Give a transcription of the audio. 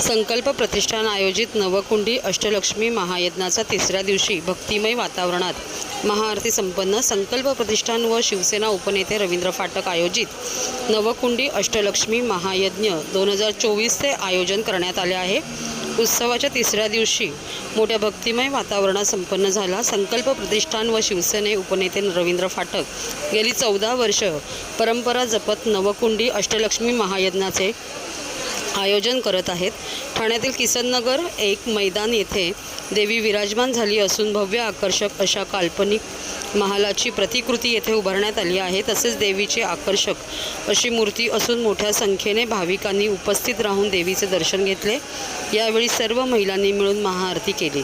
संकल्प प्रतिष्ठान आयोजित नवकुंडी अष्टलक्ष्मी महायज्ञाचा तिसऱ्या दिवशी भक्तिमय वातावरणात महाआरती संपन्न संकल्प प्रतिष्ठान व शिवसेना उपनेते रवींद्र फाटक आयोजित. नवकुंडी अष्टलक्ष्मी महायज्ञ दोन हजार चोवीसचे आयोजन करण्यात आले आहे. उत्सवाच्या तिसऱ्या दिवशी मोठ्या भक्तिमय वातावरणात संपन्न झाला संकल्प प्रतिष्ठान व शिवसेने उपनेते रवींद्र फाटक. गेली चौदा वर्ष परंपरा जपत नवकुंडी अष्टलक्ष्मी महायज्ञाचे आयोजन करत आहेत. ठाण्यातील किसननगर एक मैदान येथे देवी विराजमान झाली असून भव्य आकर्षक अशा काल्पनिक महालाची प्रतिकृती येथे उभारण्यात आली आहे. तसेच देवीची आकर्षक अशी मूर्ती असून मोठ्या संख्येने भाविकांनी उपस्थित राहून देवीचे दर्शन घेतले. यावेळी सर्व महिलांनी मिळून महाआरती केली.